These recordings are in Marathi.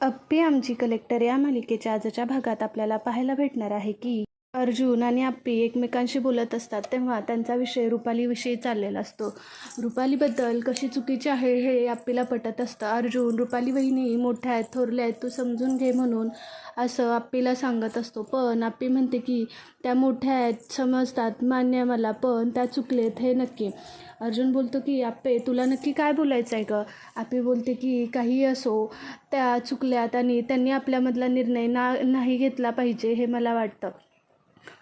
अप्पी आमची कलेक्टर या मालिकेच्या आजच्या भागात आपल्याला पाहायला भेटणार आहे की अर्जुन आणि आप्पी एकमेकांशी बोलत असतात तेव्हा त्यांचा विषय रुपालीविषयी चाललेला असतो. रुपालीबद्दल कशी चुकीची आहे हे आप्पीला पटत असतं. अर्जुन रुपाली वहिनी मोठ्या आहेत थोरल्या आहेत तू समजून घे म्हणून असं आप्पीला सांगत असतो. पण आप्पी म्हणते की त्या मोठ्या आहेत समजतात मान्य मला पण त्या चुकलेत हे नक्की. अर्जुन बोलतो की आप्पे तुला नक्की काय बोलायचं आहे गं? आप्पी बोलते की काही असो त्या चुकल्यात आणि त्यांनी आपल्यामधला निर्णय ना नाही घेतला पाहिजे हे मला वाटतं.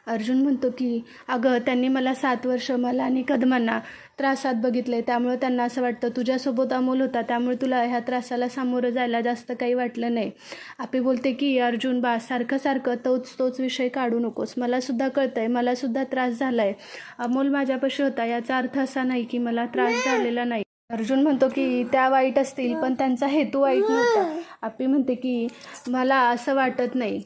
अर्जुन म्हणतो की अगं त्यांनी मला सात वर्ष मला आणि कदमांना त्रासात बघितलंय. त्यामुळे त्यांना असं वाटतं तुझ्यासोबत अमोल होता. त्यामुळे तुला ह्या त्रासाला सामोरं जायला जास्त काही वाटलं नाही. आपी बोलते की अर्जुन बा सारखं सारखं तोच तोच विषय काढू नकोस. मलासुद्धा कळतं आहे मलासुद्धा त्रास झाला आहे अमोल माझ्यापाशी होता. याचा अर्थ असा नाही की मला त्रास झालेला नाही. अर्जुन म्हणतो की त्या वाईट असतील पण त्यांचा हेतू वाईट नव्हता. आपी म्हणते की मला असं वाटत नाही.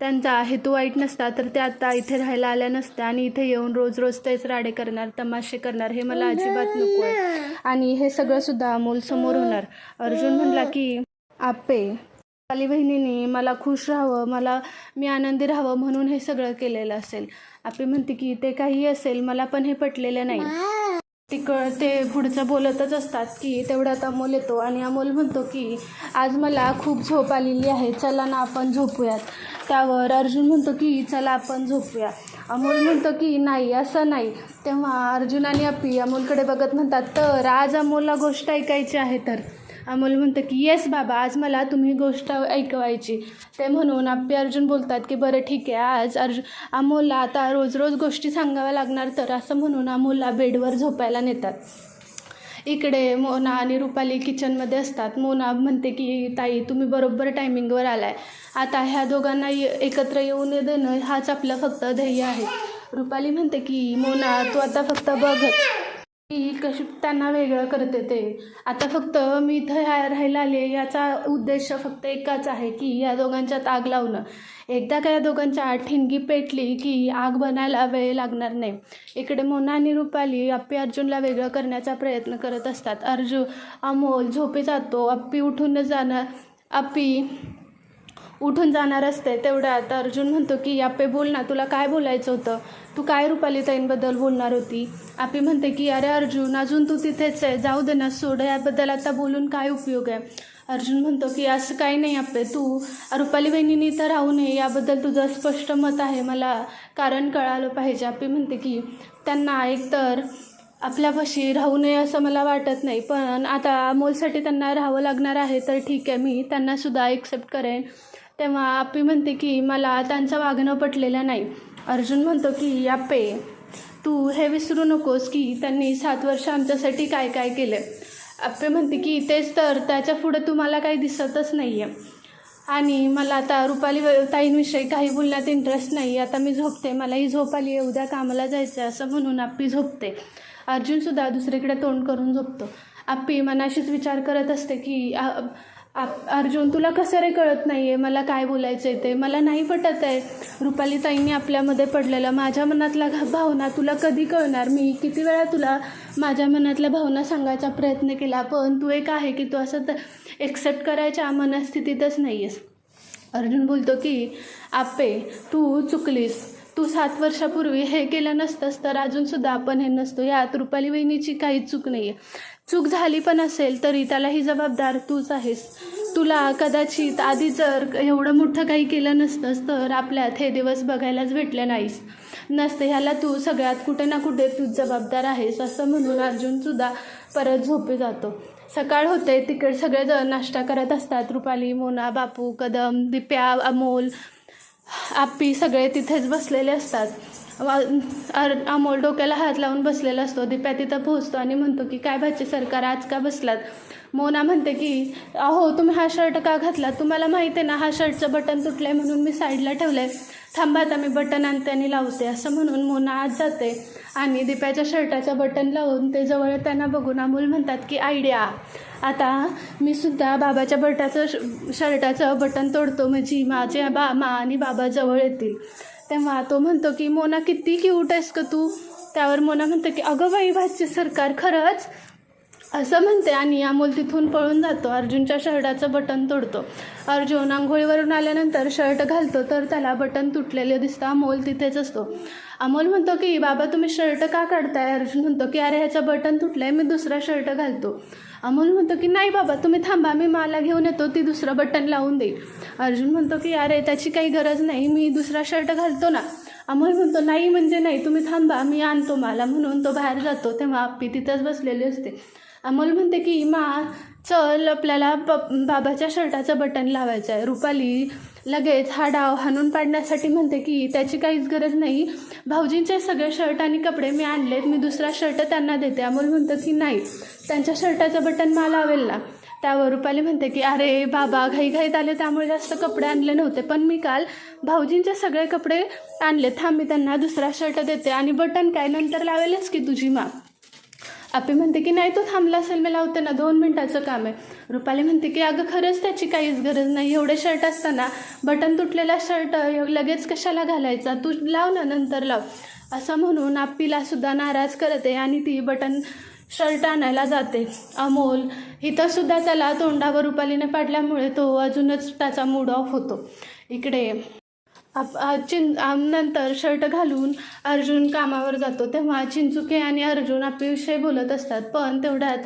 त्यांचा हेतू वाईट नसता तर त्या आता इथे राहायला आल्या नसत्या आणि इथे येऊन रोज रोज तेच राडे करणार तमाशे करणार हे मला अजिबात नको आहे. आणि हे सगळं सुद्धा अमोल समोर होणार. अर्जुन म्हणला की आपे काली बहिणीने मला खुश राहावं मला मी आनंदी राहावं म्हणून हे सगळं केलेलं असेल. आपे म्हणते की ते काही असेल मला पण हे पटलेलं नाही. तिकड ते पुढचं बोलतच असतात की तेवढ्यात अमोल येतो आणि अमोल म्हणतो की आज मला खूप झोप आलेली आहे चला ना आपण झोपूयात. त्यावर अर्जुन म्हणतो की चला आपण झोपूया. अमोल म्हणतो की नाही असं नाही. तेव्हा अर्जुन आणि अप्पी अमोलकडे बघत म्हणतात तर आज अमोलला गोष्ट ऐकायची आहे तर? अमोल म्हणतं की येस बाबा आज मला तुम्ही गोष्ट ऐकवायची. ते म्हणून आप्पी अर्जुन बोलतात की बरं ठीक आहे आज अर्जुन अमोलला आता रोज रोज गोष्टी सांगाव्या लागणार तर असं म्हणून अमोलला बेडवर झोपायला नेतात. इकडे मोना आणि रुपाली किचनमध्ये असतात. मोना म्हणते की ताई तुम्ही बरोबर टायमिंगवर आलाय. आता ह्या दोघांना ये- एकत्र येऊन देणं हाच आपलं फक्त ध्येय आहे. रुपाली म्हणते की मोना तू आता फक्त बघच. मी कशी त्यांना वेगळं करते ते आता फक्त मी इथं ह्या राहायला आले याचा उद्देश फक्त एकाच आहे की या दोघांच्यात आग लावणं. एकदा का या दोघांच्या ठिणगी पेटली की आग बनायला वेळ लागणार नाही. इकडे मोना आणि रुपाली अप्पी अर्जुनला वेगळं करण्याचा प्रयत्न करत असतात. अर्जुन अमोल झोपे जातो. अप्पी उठून जाणार अप्पी उठून जाणार असते तेवढ्यात अर्जुन म्हणतो की आपे बोल ना तुला काय बोलायचं होतं? तू काय रुपाली ताईंबद्दल बोलणार होती? आपी म्हणते की अरे अर्जुन अजून तू तिथेच आहे. जाऊ दे ना सोड. याबद्दल आता बोलून काय उपयोग आहे? अर्जुन म्हणतो की असं काही नाही आपे तू रुपाली बहिणीने तर राहू नये. याबद्दल तुझं स्पष्ट मत आहे. मला कारण कळालं पाहिजे. आपी म्हणते की त्यांना एकतर आपल्यापाशी राहू नये असं मला वाटत नाही. पण आता अमोलसाठी त्यांना राहावं लागणार आहे. तर ठीक आहे. मी त्यांनासुद्धा एक्सेप्ट करेन. तेव्हा आपी म्हणते की मला त्यांचं वागणं पटलेलं नाही. अर्जुन म्हणतो की आपे तू हे विसरू नकोस की त्यांनी सात वर्ष आमच्यासाठी काय काय केलं. आपे म्हणते की तेच तर त्याच्या पुढं तुम्हाला काही दिसतच नाही आहे आणि मला आता रुपाली व- ताईंविषयी काही बोलण्यात इंटरेस्ट नाही. आता मी झोपते. मलाही झोप आली. आहे उद्या कामाला जायचं आहे असं म्हणून आप्पी झोपते. अर्जुनसुद्धा दुसरीकडे तोंड करून झोपतो. आप्पी मनाशीच विचार करत असते की आप अर्जुन तुला कसं रे कळत नाही आहे मला काय बोलायचं आहे ते? मला नाही पटत आहे. रुपाली ताईंनी आपल्यामध्ये पडलेलं माझ्या मनातल्या घा- भावना तुला कधी कळणार? मी किती वेळा तुला माझ्या मनातल्या भावना सांगायचा प्रयत्न केला पण तू एक आहे की तू असं तर एक्सेप्ट करायच्या मनस्थितीतच नाही आहेस अर्जुन बोलतो की आपे तू चुकलीस. तू सात वर्षापूर्वी हे केलं नसतंस तर अजूनसुद्धा आपण हे नसतो. यात रुपाली वहिनीची काहीच चूक नाही आहे चूक झाली पण असेल तरी त्यालाही जबाबदार तूच आहेस. तुला कदाचित आधी जर एवढं मोठं काही केलं नसतंस तर आपल्यात हे दिवस बघायलाच भेटले नाहीस. नसते ह्याला तू सगळ्यात कुठे ना कुठे तूच जबाबदार आहेस असं म्हणून अर्जुनसुद्धा परत झोपे जातो. सकाळ होते तिकडे सगळेजण नाश्ता करत असतात. रुपाली मोना बापू कदम दिप्या अमोल आप्पी सगळे तिथेच बसलेले असतात. अमोल डोक्याला हात लावून बसलेला असतो. दिप्या तिथं पोहोचतो आणि म्हणतो की काय भाचे सरकार आज का बसलात? मोना म्हणते की अहो तुम्ही हा शर्ट का घातला? तुम्हाला माहिती आहे ना हा शर्टचं बटन तुटलं आहे म्हणून मी साईडला ठेवलं आहे थांबा आता मी बटन आणते आणि लावते असं म्हणून मोना आत जाते. आणि दिप्याच्या शर्टाचं बटन लावून ते जवळ त्यांना बघून अमोल म्हणतात की आयडिया आता मी सुद्धा बाबाच्या बटाचं श- शर्टाचं बटन तोडतो. म्हणजे माझे बा मा आणि बाबा जवळ येतील. तेव्हा तो म्हणतो की मोना किती क्यूट आहेस का तू. त्यावर मोना म्हणतो की अगं बाई भाजचे सरकार खरंच असं म्हणते आणि अमोल तिथून पळून जातो. अर्जुनच्या शर्टाचं बटन तोडतो. अर्जुन आंघोळीवरून आल्यानंतर शर्ट घालतो तर त्याला बटन तुटलेलं दिसतं. अमोल तिथेच असतो. अमोल म्हणतो की बाबा तुम्ही शर्ट का काढताय? अर्जुन म्हणतो की अरे ह्याचं बटन तुटलं आहे मी दुसरा शर्ट घालतो. अमोल म्हणतो की नाही बाबा तुम्ही थांबा मी मला घेऊन येतो ती दुसरं बटन लावून देईल. अर्जुन म्हणतो की अरे त्याची काही गरज नाही मी दुसरा शर्ट घालतो ना. अमोल म्हणतो नाही म्हणजे नाही तुम्ही थांबा मी आणतो मला. म्हणून तो बाहेर जातो तेव्हा आप्पी तिथंच बसलेली असते. अमोल म्हणते की मा चल आपल्याला ब बाबाच्या शर्टाचं बटन लावायचं आहे रुपाली लगेच हा डाव हाणून पाडण्यासाठी म्हणते की त्याची काहीच गरज नाही. भाऊजींचे सगळे शर्ट आणि कपडे मी आणलेत मी दुसरा शर्ट त्यांना देते. अमोल म्हणतं की नाही त्यांच्या शर्टाचं बटन मला लावेल ना? त्यावर रुपाली म्हणते की अरे बाबा घाईघाईत आले त्यामुळे जास्त कपडे आणले नव्हते. पण मी काल भाऊजींचे सगळे कपडे आणले थांब मी त्यांना दुसरा शर्ट देते आणि बटन काय? नंतर लावेलच की तुझी मा आपी म्हणते की नाही तो थांबला असेल मी लावते ना दोन मिनटाचं काम आहे. रुपाली म्हणते की अगं खरंच त्याची काहीच गरज नाही. एवढे शर्ट असताना बटन तुटलेला शर्ट लगेच कशाला घालायचा? तू लाव ना नंतर लाव. असं म्हणून आपीला सुद्धा नाराज करते आणि ती बटन शर्ट आणायला जाते. अमोल इथं सुद्धा त्याला तोंडावर रुपालीने पाडल्यामुळे तो अजूनच त्याचा मूड ऑफ होतो. इकडे आप चिं नंतर शर्ट घालून अर्जुन कामावर जातो. तेव्हा चिंचुके आणि अर्जुन आपल्याविषयी बोलत असतात. पण तेवढ्यात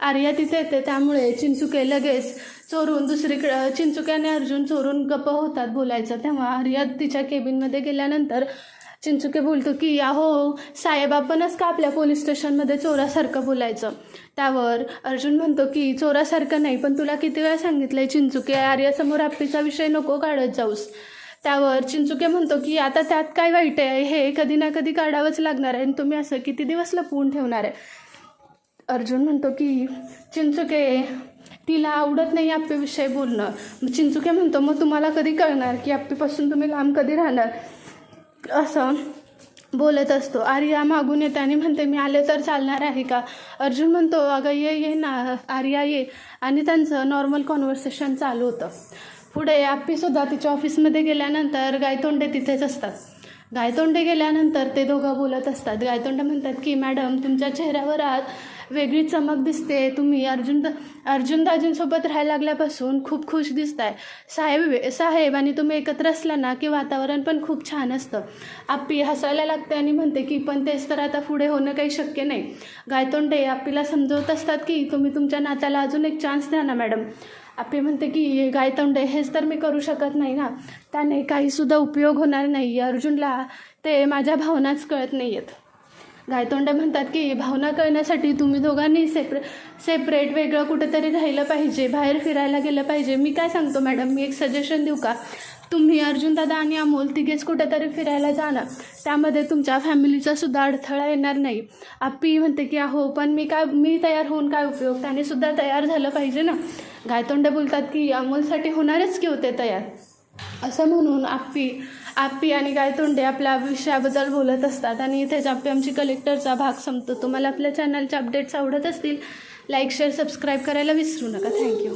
आर्या तिथे येते. त्यामुळे चिंचुके लगेच चोरून दुसरीकडं चिंचुके आणि अर्जुन चोरून गप्प होतात बोलायचं. तेव्हा आर्या तिच्या केबिनमध्ये गेल्यानंतर चिंचुके बोलतो की अहो साहेब आपणच का आपल्या पोलीस स्टेशनमध्ये चोरासारखं बोलायचं? त्यावर अर्जुन म्हणतो की चोरासारखं नाही पण तुला किती वेळा सांगितलं आहे चिंचुके आर्यासमोर आपलीचा विषय नको काढत जाऊस. त्यावर चिंचुके म्हणतो की आता त्यात काय वाईट आहे? हे कधी ना कधी काढावंच लागणार आहे आणि तुम्ही असं किती दिवस लपवून ठेवणार आहे? अर्जुन म्हणतो की चिंचुके तिला आवडत नाही आप्पीविषयी बोलणं. चिंचुके म्हणतो मग तुम्हाला कधी कळणार की आप्पीपासून तुम्ही लांब कधी राहणार? असं बोलत असतो. आर्या मागून येते आणि म्हणते मी आले तर चालणार आहे का? अर्जुन म्हणतो अगं ये ये ना आर्या ये. आणि त्यांचं नॉर्मल कॉन्व्हर्सेशन चालू होतं. पुढे आप्पीसुद्धा तिच्या ऑफिसमध्ये गेल्यानंतर गायतोंडे तिथेच असतात. गायतोंडे गेल्यानंतर ते दोघं बोलत असतात. गायतोंडे म्हणतात की मॅडम तुमच्या चेहऱ्यावर आज वेगळी चमक दिसते. तुम्ही अर्जुन अर्जुन दाजींसोबत राहायला लागल्यापासून खूप खुश दिसताय. साहेब साहेब आणि तुम्ही एकत्र असला ना की वातावरण पण खूप छान असतं. आप्पी हसायला लागते आणि म्हणते की पण तेच तर आता पुढे होणं काही शक्य नाही. गायतोंडे आप्पीला समजवत असतात की तुम्ही तुमच्या नात्याला अजून एक चान्स द्या ना मॅडम. आपली म्हणते की गायतोंडे हेच तर मी करू शकत नाही ना. त्याने काहीसुद्धा उपयोग होणार नाही. अर्जुनला ते माझ्या भावनाच कळत नाही आहेत गायतोंडे म्हणतात की भावना कळण्यासाठी तुम्ही दोघांनी सेपरे सेपरेट वेगळं कुठेतरी राहिलं पाहिजे. बाहेर फिरायला गेलं पाहिजे. मी काय सांगतो मॅडम? मी एक सजेशन देऊ का? तुम्ही अर्जुनदादा आणि अमोल तिघेच कुठेतरी फिरायला जाणं त्यामध्ये तुमच्या फॅमिलीचा सुद्धा अडथळा येणार नाही. आप्पी म्हणते की अहो पण मी काय मी तयार होऊन काय उपयोग? त्याने सुद्धा तयार झालं पाहिजे ना. गायतोंडे बोलतात की अमोलसाठी होणारच की होते तयार. असं म्हणून आप्पी आप्पी आणि गायतोंडे आपल्या विषयाबद्दल बोलत असतात आणि इथेच आप्पी आमची कलेक्टरचा भाग संपतो. तुम्हाला आपल्या चॅनलचे अपडेट्स आवडत असतील लाईक शेअर सबस्क्राईब करायला विसरू नका. थँक्यू